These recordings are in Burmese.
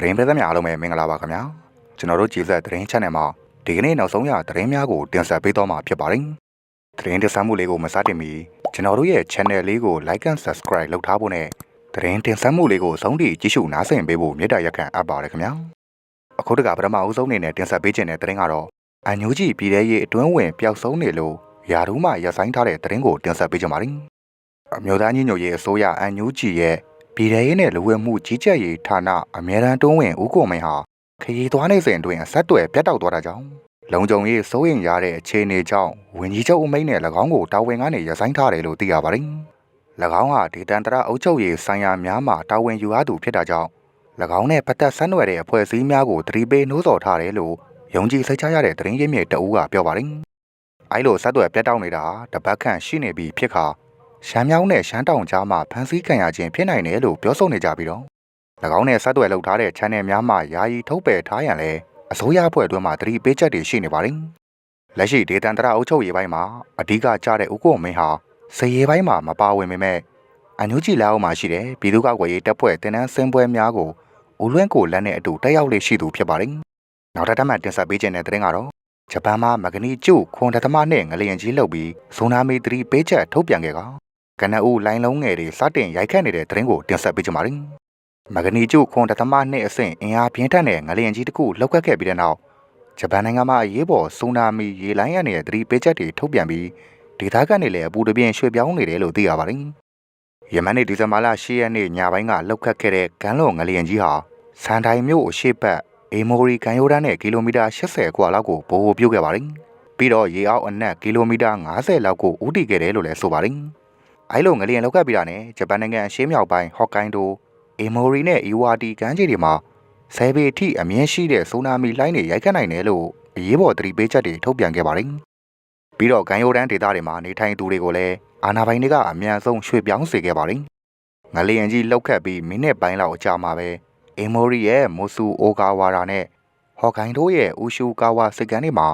သတင်းပေးသမျှအားလုံးပဲမင်္ဂလာပါခင်ဗျာကျွန်တော်တို့ကြည်ဆက်သတင်း channel မှာဒီကနေ့နောက်ဆုံးရသတင်းများကိုတင်ဆက်ပေးသွားမှာဖြစ်ပါတယ်သတင်းတင်ဆက်မှုလေးကိုမစတင်မီကျွန်တော်တို့ရဲ့ channel လေးကို like and subscribe လုပ်ထားဖို့နဲ့သတင်းတင်ဆက်မှုလေးကိုဆုံးထိကြည့်ရှုနားဆင်ပေးဖို့မေတ္တာရက်ခံအပ်ပါတယ်ခင်ဗျာအခုတကပထမအဦးဆုံးအနေနဲ့တင်ဆက်ပေးခြင်းတဲ့သတင်းကတော့အန်ညူဂျီပြည်ထဲရေးအတွင်းဝင်ပျောက်ဆုံးနေလို့ယာရုမှရပ်ဆိုင်းထားတဲ့သတင်းကိုတင်ဆက်ပေးကြပါမယ်အမျိုးသားညီညွတ်ရေးအစိုးရအန်ညူဂျီရဲ့ ပြည်ထရေးနဲ့လူဝင်မှုကြီးကြပ်ရေးဌာနအမြဲတမ်းတွန်းဝင်ဦးကိုမင်းဟာခရီးသွားနေစဉ်တွင်အဆက်အသွယ်ပြတ်တောက်သွားတာကြောင့်လုံခြုံရေးစိုးရိမ်ရတဲ့အခြေအနေကြောင့်ဝင်ကြီးချုပ်အမိန့်နဲ့၎င်းကိုတာဝန်ကနေရပ်ဆိုင်းထားတယ်လို့သိရပါတယ်။၎င်းဟာဒေသန္တရအုပ်ချုပ်ရေးဆိုင်ရာများမှတာဝန်ယူရသူဖြစ်တာကြောင့်၎င်းနဲ့ပတ်သက်ဆက်နွယ်တဲ့အဖွဲ့အစည်းများကိုတတိပေးနှိုးဆော်ထားတယ်လို့ယုံကြည်စိတ်ချရတဲ့သတင်းရင်းမြစ်တအူးကပြောပါတယ်။အဲလိုဆက်သွယ်ပြတ်တောက်နေတာတပတ်ခန့်ရှိနေပြီဖြစ်ခါ ရှမ်းမြောင်းနဲ့ရှမ်းတောင်ကြားမှာဖမ်းဆီးခံရခြင်းဖြစ်နိုင်တယ်လို့ပြောဆိုနေကြပြီးတော့၎င်းနဲ့ဆက်သွယ်လုပ်ထားတဲ့ channel များမှာယာယီထုတ်ပယ်ထားရန်လဲအစိုးရအဖွဲ့အတွင်းမှာသတိပေးချက်တွေရှိနေပါတယ်။လက်ရှိဒေသန္တရအုပ်ချုပ်ရေးပိုင်းမှာအဓိကကြားတဲ့ဥက္ကိုမင်းဟာစည်ရေးပိုင်းမှာမပါဝင်ပေမဲ့အန်ယူဂျီလက်အောက်မှာရှိတဲ့ပြည်သူ့ကောက်ွယ်ရေးတပ်ဖွဲ့တင်နန်းစင်ပွဲများကိုဦးလွင့်ကိုလက်နဲ့အတူတက်ရောက်လေရှိသူဖြစ်ပါတယ်။နောက်တစ်မှတင်ဆက်ပေးခြင်းတဲ့သတင်းကတော့ဂျပန်မှာမဂနီကျုခွန်တသမနဲ့ငလျင်ကြီးလှုပ်ပြီးဇိုနာမီ3ပေးချက်ထုတ်ပြန်ခဲ့က ကနအူလိုင်းလုံးငယ်တွေစတင်ရိုက်ခတ်နေတဲ့သတင်းကိုတင်ဆက်ပေးကြပါမယ်။မဂနီကျုခွန်တသမနှစ်အဆင့်အင်အားပြင်းထန်တဲ့ငလျင်ကြီးတစ်ခုလှုပ်ခတ်ခဲ့ပြီးတဲ့နောက်ဂျပန်နိုင်ငံမှာအရေးပေါ်ဆူနာမီရေလိုင်းရနေတဲ့သတိပေးချက်တွေထုတ်ပြန်ပြီးဒေသခံတွေလည်းအပူတပြင်းရွှေ့ပြောင်းနေတယ်လို့သိရပါတယ်။ယမန်နေ့ဒီဇင်ဘာလ10ရက်နေ့ညပိုင်းကလှုပ်ခတ်ခဲ့တဲ့ကမ်းလွန်ငလျင်ကြီးဟာစန်တိုင်မြို့အရှိတ်ပတ်အေမိုရီကန်ယိုဒန်နဲ့ကီလိုမီတာ80ကွာလောက်ကိုဘိုးဘိုးပြုတ်ခဲ့ပါတယ်။ပြီးတော့ရေအောက်အနက်ကီလိုမီတာ90လောက်ကိုဦးတည်ခဲ့တယ်လို့လည်းဆိုပါတယ်။ အဲလိုငလျင်လောက်ကပ်ပြီးတာနဲ့ဂျပန်နိုင်ငံအရှေ့မြောက်ပိုင်းဟော့ကိုင်းဒိုအီမိုရီနဲ့အီဝါတီကမ်းခြေတွေမှာဆယ်ပေအထိအမြင့်ရှိတဲ့ဆိုနာမီလှိုင်းတွေရိုက်ခတ်နိုင်တယ်လို့အရေးပေါ်သတိပေးချက်တွေထုတ်ပြန်ခဲ့ပါတယ်။ပြီးတော့ဂန်ယိုဒန်ဒေသတွေမှာနေထိုင်သူတွေကိုလည်းအာနာပိုင်တွေကအမြန်ဆုံးရွှေ့ပြောင်းစေခဲ့ပါတယ်။ငလျင်ကြီးလောက်ခတ်ပြီးမိနစ်ပိုင်းလောက်အကြာမှာပဲအီမိုရီရဲ့မိုဆူအိုကာဝါရာနဲ့ဟော့ကိုင်းဒိုရဲ့အူရှူကာဝါစစ်ကန်တွေမှာ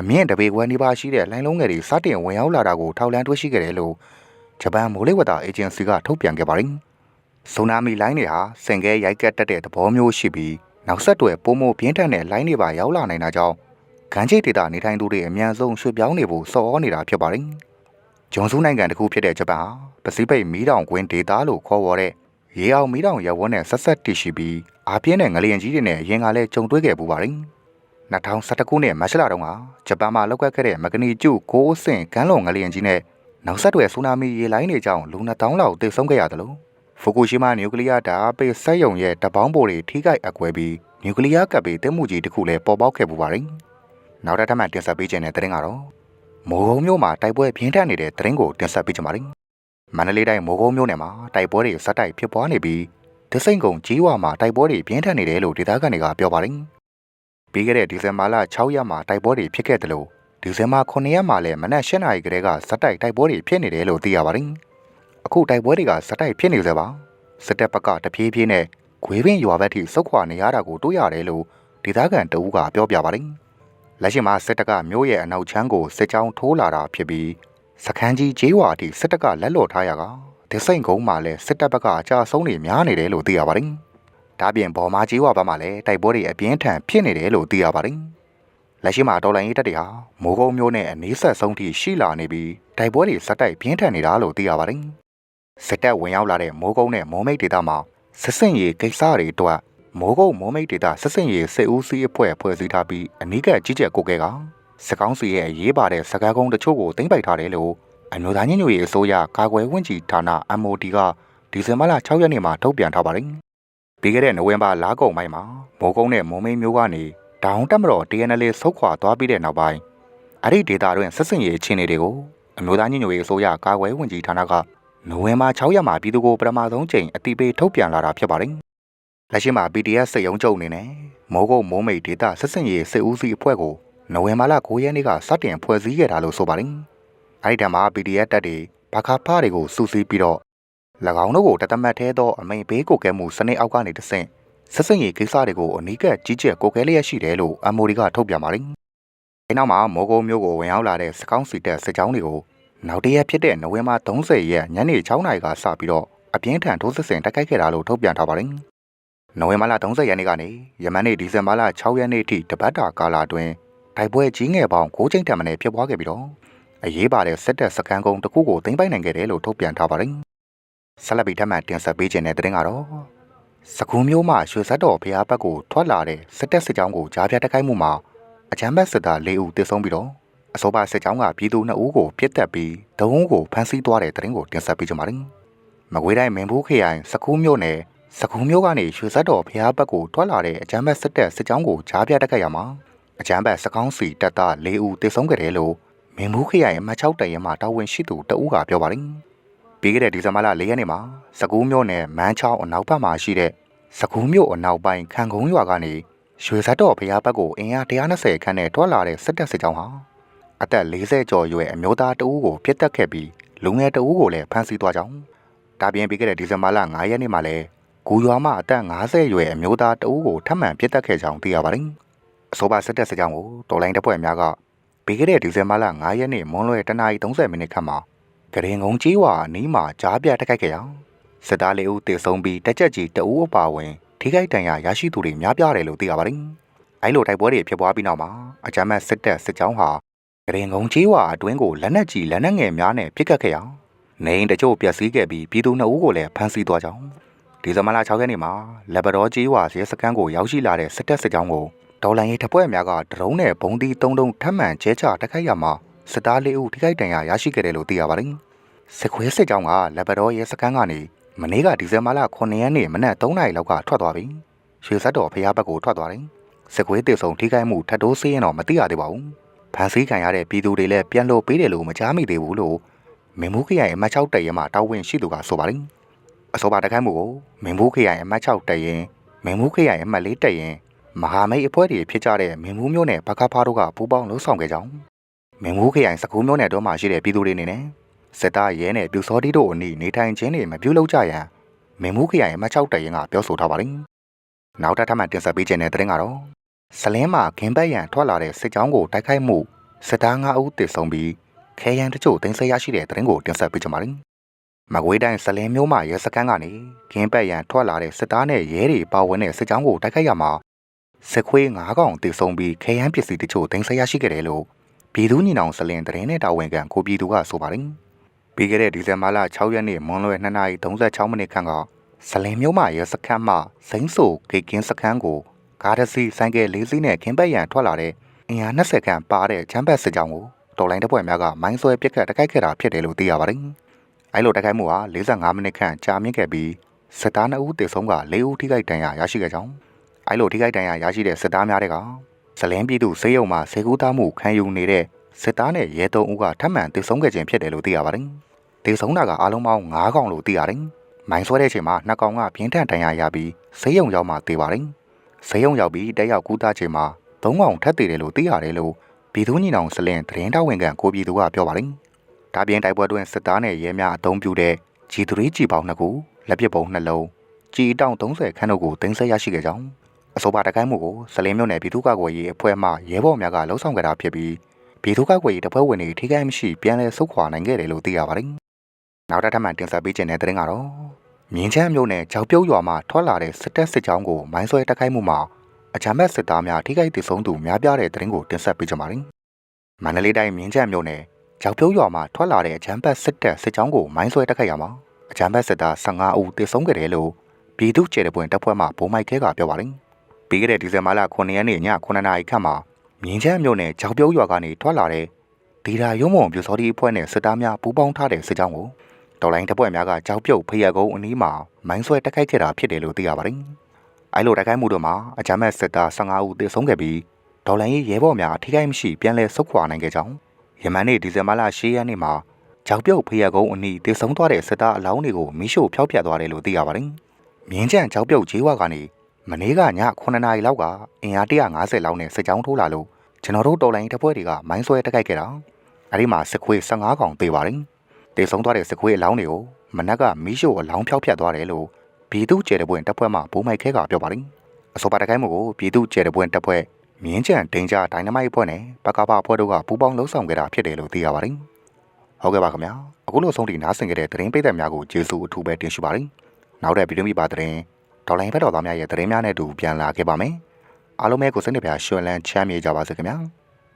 အမြင့်တပေခွဲနေပါရှိတဲ့လိုင်းလုံးငယ်တွေစတင်ဝင်ရောက်လာတာကိုထောက်လန်းတွေ့ရှိခဲ့တယ်လို့ ဂျပန်မိုးလေဝသအေဂျင်စီကထုတ်ပြန်ခဲ့ပါတယ်။ဆိုနာမီလိုင်းတွေဟာစင်ကဲရိုက်ကတ်တက်တဲ့သဘောမျိုးရှိပြီးနောက်ဆက်တွဲပုံမိုပြင်းထန်တဲ့လိုင်းတွေပါရောက်လာနိုင်တာကြောင့်ခန်းချိတ်ဒေတာနေထိုင်သူတွေအများဆုံးရွှေ့ပြောင်းနေဖို့စော်ဩနေတာဖြစ်ပါတယ်။ဂျွန်စုနိုင်ငံတစ်ခုဖြစ်တဲ့ဂျပန်ဟာပစိဖိတ်မီးတောင်ကွင်းဒေတာလို့ခေါ်ဝေါ်တဲ့ရေအောင်မီးတောင်ရဝန်းနဲ့ဆက်ဆက်တည်ရှိပြီးအားပြင်းတဲ့ငလျင်ကြီးတွေနဲ့အရင်ကလည်းကြုံတွေ့ခဲ့ပူပါတယ်။2011ခုနှစ်မတ်လတုန်းကဂျပန်မှာလောက်ကခဲ့တဲ့မဂနီကျု6အဆင့်ကမ်းလွန်ငလျင်ကြီးနဲ့ နောက်ဆက်တွဲဆူနာမီရေလိုင်းတွေကြောင့်လူ2000လောက်သေဆုံးခဲ့ရတယ်လို့ဖူကူရှီမာနျူကလ িয়ার ဓာတ်ပိတ်စက်ရုံရဲ့တပေါင်းပိုတွေထိခိုက်အကွဲပြီးနျူကလ িয়ার ကပ်ပြီးတက်မှုကြီးတစ်ခုလည်းပေါ်ပေါက်ခဲ့ပူပါတယ်။နောက်တစ်ထပ်မှတင်ဆက်ပေးခြင်းတဲ့သတင်းကတော့မိုးကုံမြို့မှာတိုက်ပွဲပြင်းထန်နေတဲ့သတင်းကိုတင်ဆက်ပေးကြပါမယ်။မန္တလေးတိုင်းမိုးကုံမြို့နယ်မှာတိုက်ပွဲတွေဆက်တိုက်ဖြစ်ပွားနေပြီးဒစိန်ကုံကြီးဝါမှာတိုက်ပွဲတွေပြင်းထန်နေတယ်လို့ဒေသခံတွေကပြောပါတယ်။ပြီးခဲ့တဲ့ဒီဇင်ဘာလ6ရက်မှာတိုက်ပွဲတွေဖြစ်ခဲ့တယ်လို့ ဒီဇင်ဘာ9ရက်မှာလည်းမနက်၈နာရီကတည်းကဇက်တိုက်တိုက်ပွဲတွေဖြစ်နေတယ်လို့သိရပါတယ်။အခုတိုက်ပွဲတွေကဇက်တိုက်ဖြစ်နေစေပါစစ်တပ်ဘက်ကတဖြည်းဖြည်းနဲ့ခွေးပင်ရွာဘက်ထိစုတ်ခွာနေရတာကိုတွေ့ရတယ်လို့ဒေသခံတအူးကပြောပြပါတယ်။လက်ရှိမှာစစ်တပ်ကမြို့ရဲ့အနောက်ချမ်းကိုစစ်ကြောင်းထိုးလာတာဖြစ်ပြီးစခန်းကြီးကျေးဝါအထိစစ်တပ်ကလက်လော်ထားရကဒီစိန်ကုန်းမှာလည်းစစ်တပ်ဘက်ကအကြဆုံးတွေများနေတယ်လို့သိရပါတယ်။ဒါပြင်ဘော်မာကျေးဝါဘက်မှာလည်းတိုက်ပွဲတွေအပြင်းထန်ဖြစ်နေတယ်လို့သိရပါတယ်။ လက်ရှိမှာဒေါ်လာရေးတက်တွေဟာမိုးကုံမျိုးနဲ့အနည်းဆက်ဆုံးထိရှိလာနေပြီးတိုက်ပွဲတွေဇက်တိုက်ပြင်းထန်နေတာလို့သိရပါတယ်။စစ်တပ်ဝင်ရောက်လာတဲ့မိုးကုံနဲ့မိုးမိတ်ဒေသမှာစစ်စင်ရေးကိစ္စတွေအတွက်မိုးကုံမိုးမိတ်ဒေသစစ်စင်ရေးစစ်ဦးစီးအဖွဲ့ဖွဲ့စည်းထားပြီးအနီးကပ်ကြီးကြပ်ကိုကဲကစကောင်းစီရဲ့အရေးပါတဲ့စကားကုန်းတချို့ကိုတင်ပိုက်ထားတယ်လို့အမျိုးသားညညရေးအစိုးရကာကွယ်ဝင်ကြီးဌာန MOD ကဒီဇင်ဘာလ6ရက်နေ့မှာထုတ်ပြန်ထားပါတယ်။ပြီးခဲ့တဲ့နိုဝင်ဘာလကုန်ပိုင်းမှာမိုးကုံနဲ့မိုးမိတ်မျိုးကနေ ဒေါင်းတက်မတော် TNL ဆုတ်ခွာသွားပြီးတဲ့နောက်ပိုင်းအဲ့ဒီဒေတာတွင်ဆက်စင်ရေးအခြေအနေတွေကိုအမျိုးသားညီညွတ်ရေးအစိုးရကာကွယ်ဝင်ကြီးဌာနကနိုဝင်ဘာ6ရက်မှာပြည်သူကိုပထမဆုံးချိန်အတိပေးထုတ်ပြန်လာတာဖြစ်ပါတယ်။လက်ရှိမှာ PDF စစ်ရုံးချုပ်အနေနဲ့မိုးကုတ်မိုးမိတ်ဒေတာဆက်စင်ရေးစစ်ဦးစီးအဖွဲ့ကိုနိုဝင်ဘာလ9ရက်နေ့ကစတင်ဖွဲ့စည်းခဲ့တာလို့ဆိုပါတယ်။အဲ့ဒီတမှာ PDF တပ်တွေဘာခါဖားတွေကိုစုစည်းပြီးတော့၎င်းတို့ကိုတသမတ်သေးသောအမိန်ဘေးကိုကဲမှုစနစ်အောက်ကနေတဆင့် ဆက်စင်ရေးကိစ္စတွေကိုအနီးကပ်ကြီးကျယ်ကိုကဲလျက်ရှိတယ်လို့ MOD ကထုတ်ပြန်ပါတယ်။အဲနောက်မှာမော်ဂိုမျိုးကိုဝင်ရောက်လာတဲ့စကောင်းစီတက်စစ်ကြောင်းတွေကိုနောက်တရက်ဖြစ်တဲ့နိုဝင်ဘာ30ရက်ညနေ6နာရီကစပြီးတော့အပြင်းထန်ထိုးစစ်ဆင်တိုက်ခိုက်ခဲ့တာလို့ထုတ်ပြန်ထားပါတယ်။နိုဝင်ဘာလ30ရက်နေ့ကနေယမန်နေ့ဒီဇင်ဘာလ6ရက်နေ့ထိတပတ်တာကာလအတွင်းတိုက်ပွဲကြီးငယ်ပေါင်း9ချိန်တန်မနဲ့ဖြစ်ပွားခဲ့ပြီးတော့အရေးပါတဲ့စစ်တပ်စခန်းကုန်းတစ်ခုကိုသိမ်းပိုက်နိုင်ခဲ့တယ်လို့ထုတ်ပြန်ထားပါတယ်။ဆက်လက်ပြီးထပ်မံတင်ဆက်ပေးခြင်းတဲ့တဲ့တင်ကတော့ စကူးမျိုးမှရွှေစက်တော်ဖျားဘက်ကိုထွက်လာတဲ့စစ်တပ်စစ်ကြောင်းကိုကြားပြတိုက်ခိုက်မှုမှာအချမ်းဘက်စစ်သား၄ဦးသေဆုံးပြီးတော့အစောပါစစ်ကြောင်းကပြည်သူ2ဦးကိုပြစ်တက်ပြီးတဝန်းကိုဖမ်းဆီးသွားတဲ့တဲ့တင်ကိုတင်ဆက်ပေးကြပါမယ်။မကွေးတိုင်းမင်းဘူးခရိုင်စကူးမျိုးနယ်စကူးမျိုးကနေရွှေစက်တော်ဖျားဘက်ကိုထွက်လာတဲ့အချမ်းဘက်စစ်တပ်စစ်ကြောင်းကိုကြားပြတိုက်ခိုက်ရမှာအချမ်းဘက်စကောင်းစီတပ်သား၄ဦးသေဆုံးခဲ့တယ်လို့မင်းဘူးခရိုင်အမှတ်6တရဲမှာတာဝန်ရှိသူတဦးကပြောပါတယ်။ ပြီးခဲ့တဲ့ဒီဇင်ဘာလ၄ရက်နေ့မှာစကူးမျိုးနယ်မန်းချောင်းအနောက်ဘက်မှာရှိတဲ့စကူးမြို့အနောက်ပိုင်းခံကုန်းရွာကနေရွှေစက်တော်ဖျားဘက်ကိုအင်အား120ခန်းနဲ့ထွက်လာတဲ့စစ်တပ်စစ်ကြောင်းဟာအသက်40ကျော်အရွယ်အမျိုးသားတဦးကိုပြစ်တက်ခဲ့ပြီးလူငယ်တဦးကိုလည်းဖမ်းဆီးသွားကြောင်းဒါပြင်ပြီးခဲ့တဲ့ဒီဇင်ဘာလ9ရက်နေ့မှာလည်းဂူရွာမှအသက်50အရွယ်အမျိုးသားတဦးကိုထပ်မံပြစ်တက်ခဲ့ကြောင်းသိရပါတယ်။အဆိုပါစစ်တပ်စစ်ကြောင်းကိုတော်လိုင်းတပ်ဖွဲ့များကပြီးခဲ့တဲ့ဒီဇင်ဘာလ9ရက်နေ့မွန်းလွဲတနာရီ30မိနစ်ခန့်မှာ ကရင်ကုန်းကြီးဝါအနီးမှာကြားပြတိုက်ခိုက်ခဲ့ရာစစ်သားလေးဦးတေဆုံးပြီးတက်ကြကြီးတအူးအပါဝင်ထိခိုက်ဒဏ်ရာရရှိသူတွေများပြားတယ်လို့သိရပါတယ်။အဲလိုတိုက်ပွဲတွေဖြစ်ပွားပြီးနောက်မှာအကြမ်းမဲ့စစ်တပ်စစ်ကြောင်းဟာကရင်ကုန်းကြီးဝါအတွင်းကိုလက်နက်ကြီးလက်နက်ငယ်များနဲ့ပစ်ခတ်ခဲ့ရာနေအိမ်တချို့ပျက်စီးခဲ့ပြီးပြည်သူနှစ်ဦးကိုလည်းဖမ်းဆီးသွားကြောင်းဒီဇင်ဘာလ6ရက်နေ့မှာလက်ဘတော်ကြီးဝါရဲစခန်းကိုရောက်ရှိလာတဲ့စစ်တပ်စစ်ကြောင်းကိုဒေါ်လာရေးတပ်ဖွဲ့များကဒရုန်းနဲ့ဘုံသီး၃တုံးထပ်မံကျဲချတိုက်ခိုက်ရမှာ စစ်သားလေးဦးထိခိုက်ဒဏ်ရာရရှိခဲ့တယ်လို့သိရပါတယ်။စစ်ခွေးစစ်ကြောင်းကလက်ဘတော်ရဲစခန်းကနေမနေ့ကဒီဇင်ဘာလ9ရက်နေ့မနက်3နာရီလောက်ကထွက်သွားပြီ။ရွှေစက်တော်ဖျားဘက်ကိုထွက်သွားတယ်။စစ်ခွေးတေဆုံထိခိုက်မှုထပ်တိုးစေးရင်တော့မသိရသေးပါဘူး။ဖန်ဆီးခံရတဲ့ပြည်သူတွေလည်းပြန်လို့ပေးတယ်လို့မကြားမိသေးဘူးလို့မင်းမူးခရိုင်အမတ်6တရဲမှာတာဝန်ရှိသူကဆိုပါတယ်။အဆိုပါတခိုက်မှုကိုမင်းမူးခရိုင်အမတ်6တရဲမင်းမူးခရိုင်အမတ်4တရဲမဟာမိတ်အဖွဲ့တွေဖြစ်ကြတဲ့မင်းမူးမျိုးနဲ့ဘကဖားတို့ကပူးပေါင်းလှုပ်ဆောင်ခဲ့ကြောင်း မင်းမူးခရိုင်စကူးမျိုးနဲ့တော့မှရှိတဲ့ပြည်သူတွေနေနဲ့စစ်သားရဲနဲ့ပြူစောတိတို့အနီးနေထိုင်ခြင်းတွေမပြုလုပ်ကြရန်မင်းမူးခရိုင်အမတ်6တရင်ကပြောဆိုထားပါတယ်။နောက်ထပ်မှတင်ဆက်ပေးခြင်းတဲ့တဲ့ကတော့စလင်းမှာခင်းပတ်ရန်ထွက်လာတဲ့စစ်ကြောင်းကိုတိုက်ခိုက်မှုစစ်သား9ဦးသေဆုံးပြီးခဲယံတချို့တင်ဆက်ရရှိတဲ့တဲ့ကိုတင်ဆက်ပေးကြပါမယ်။မကွေးတိုင်းစလင်းမျိုးမှာရဲစခန်းကနေခင်းပတ်ရန်ထွက်လာတဲ့စစ်သားနဲ့ရဲတွေပါဝင်တဲ့စစ်ကြောင်းကိုတိုက်ခိုက်ရမှာစစ်ခွေး9កောင်သေဆုံးပြီးခဲယံပစ္စည်းတချို့တင်ဆက်ရရှိခဲ့တယ်လို့ ပြည်သူညီနောင်စလင်းတရင်နဲ့တာဝန်ခံကိုပြည်သူကဆိုပါတယ်။ပြီးခဲ့တဲ့ဒီဇင်ဘာလ6ရက်နေ့မွန်းလွဲ2:36မိနစ်ခန့်ကစလင်မျိုးမရဲစခန်းမှစိမ့်ဆိုဂိတ်ကင်းစခန်းကိုကားတစ်စီးဆိုင်ကယ်လေးစီးနဲ့ခင်းပတ်ရန်ထွက်လာတဲ့အင်အား20ခန့်ပါတဲ့ချမ်းဘတ်စစ်ကြောင်းကိုတော်လိုင်းတပ်ဖွဲ့များကမိုင်းဆွဲပစ်ခတ်တိုက်ခိုက်ခဲ့တာဖြစ်တယ်လို့သိရပါတယ်။အဲလိုတိုက်ခိုက်မှုဟာ45မိနစ်ခန့်ကြာမြင့်ခဲ့ပြီးစစ်သား2ဦးသေဆုံးက4ဦးထိခိုက်ဒဏ်ရာရရှိခဲ့ကြောင်းအဲလိုထိခိုက်ဒဏ်ရာရရှိတဲ့စစ်သားများတဲ့က ဇလင်းပြည်သူစေယုံမှာစေကူးသားမှုခံယူနေတဲ့စစ်သားနဲ့ရဲသုံးဦးကထပ်မံသေဆုံးခဲ့ခြင်းဖြစ်တယ်လို့သိရပါတယ်။သေဆုံးတာကအားလုံးပေါင်း9កောင်လို့သိရတယ်။မိုင်းဆွဲတဲ့အချိန်မှာနှစ်ကောင်ကပြင်းထန်ဒဏ်ရာရပြီးစေယုံရောက်မှသေပါတယ်။စေယုံရောက်ပြီးတက်ရောက်ကူးသားချိန်မှာသုံးကောင်ထပ်သေးတယ်လို့သိရတယ်လို့ပြည်သူညီနောင်စလင်သတင်းတော်ဝင်ကန်ကိုပြည်သူကပြောပါတယ်။ဒါပြင်တိုက်ပွဲတွင်စစ်သားနဲ့ရဲများအုံပြုတဲ့ G3 ကြီးပေါင်းနှစ်ခုလက်ပစ်ပုံနှလုံးကြီးတောင်30ခန်းတို့ကိုတင်ဆက်ရရှိခဲ့ကြောင်း အဆိုပါတကိုင်းမှုကိုစလင်းမြို့နယ်ပြည်သူ့ကာကွယ်ရေးအဖွဲ့မှရဲဘော်များကလှုံ့ဆော်ခဲ့တာဖြစ်ပြီးပြည်သူ့ကာကွယ်ရေးတပ်ဖွဲ့ဝင်တွေထိခိုက်မရှိပြန်လည်ဆုတ်ခွာနိုင်ခဲ့တယ်လို့သိရပါတယ်။နောက်တစ်ထပ်မှတင်ဆက်ပေးခြင်းတဲ့တဲ့ရင်ကတော့မြင်းချမ်းမြို့နယ်ကြောက်ပြုတ်ရွာမှထွက်လာတဲ့စစ်တပ်စစ်ကြောင်းကိုမိုင်းဆွဲတိုက်ခိုက်မှုမှာအကြမ်းဖက်စစ်သားများထိခိုက်ဒေဆုံးသူများပြားတဲ့တဲ့ရင်ကိုတင်ဆက်ပေးကြပါမယ်။မန္တလေးတိုင်းမြင်းချမ်းမြို့နယ်ကြောက်ပြုတ်ရွာမှထွက်လာတဲ့အကြမ်းဖက်စစ်တပ်စစ်ကြောင်းကိုမိုင်းဆွဲတိုက်ခိုက်ရမှာအကြမ်းဖက်စစ်သား15ဦးသေဆုံးခဲ့တယ်လို့ပြည်သူ့ကျေတပွင့်တပ်ဖွဲ့မှဗိုလ်မိုက်ခဲကပြောပါတယ်။ ပြီးခဲ့တဲ့ဒီဇင်ဘာလ9ရက်နေ့ည9နာရီခန့်မှာမြင်းချမ်းမြို့နယ်ကြောက်ပြုတ်ရွာကနေထွက်လာတဲ့ဒေတာရုံးမုံပြူစောတိအဖွဲ့နဲ့စစ်သားများပူးပေါင်းထားတဲ့စစ်ကြောင်းကိုတော်လိုင်းတပ်ဖွဲ့များကကြောက်ပြုတ်ဖျက်ကုန်းအနီးမှာမိုင်းဆွဲတိုက်ခိုက်ခဲ့တာဖြစ်တယ်လို့သိရပါတယ်။အဲလိုတိုက်ခိုက်မှုတို့မှာအကြမ်းမဲ့စစ်သား15ဦးသေဆုံးခဲ့ပြီးဒေါ်လာရေးရဲဘော်များထိခိုက်မရှိပြန်လည်ဆုတ်ခွာနိုင်ခဲ့ကြောင်းယမန်နေ့ဒီဇင်ဘာလ10ရက်နေ့မှာကြောက်ပြုတ်ဖျက်ကုန်းအနီးသေဆုံးသွားတဲ့စစ်သားအလောင်းတွေကိုမိရှို့ဖျောက်ဖျက်သွားတယ်လို့သိရပါတယ်။မြင်းကျန်ကြောက်ပြုတ်ဂျေးဝါကနေ မနေ့ကည9နာရီလောက်ကအင်အား150လောက်နဲ့စစ်ကြောင်းထိုးလာလို့ကျွန်တော်တို့တော်လိုင်းတပ်ဖွဲ့တွေကမိုင်းဆွဲတိုက်ခိုက်ခဲ့တာအဲဒီမှာစစ်ခွေး15កောင်သေးပါတယ်တေဆုံးသွားတဲ့စစ်ခွေးအလောင်းတွေကိုမနက်ကမီးရှို့အလောင်းဖျောက်ဖျက်သွားတယ်လို့ပြည်သူ့ကျဲတပွင့်တပ်ဖွဲ့မှဘိုးမိုက်ခဲကပြောပါတယ်အဆိုပါတိုက်ခိုက်မှုကိုပြည်သူ့ကျဲတပွင့်တပ်ဖွဲ့မြင်းကြံဒိန်ဂျာဒိုင်နမိုက်အဖွဲ့နဲ့ပကပအဖွဲ့တို့ကပူးပေါင်းလှုပ်ဆောင်ခဲ့တာဖြစ်တယ်လို့သိရပါတယ်ဟုတ်ကဲ့ပါခင်ဗျာအခုလိုဆုံးထိနားဆင်ခဲ့တဲ့သတင်းပိတ်သက်များကိုကျေးဇူးအထူးပဲတင်ရှိပါတယ်နောက်တဲ့ဗီဒီယိုမိပါသတင်း ဒေါ်လာဘက်တော်သားများရဲ့သတင်းများနဲ့အတူပြန်လာခဲ့ပါမယ်အားလုံးပဲကိုစိတ်နှပြရွှင်လန်းချမ်းမြေ့ကြပါစေခင်ဗျာ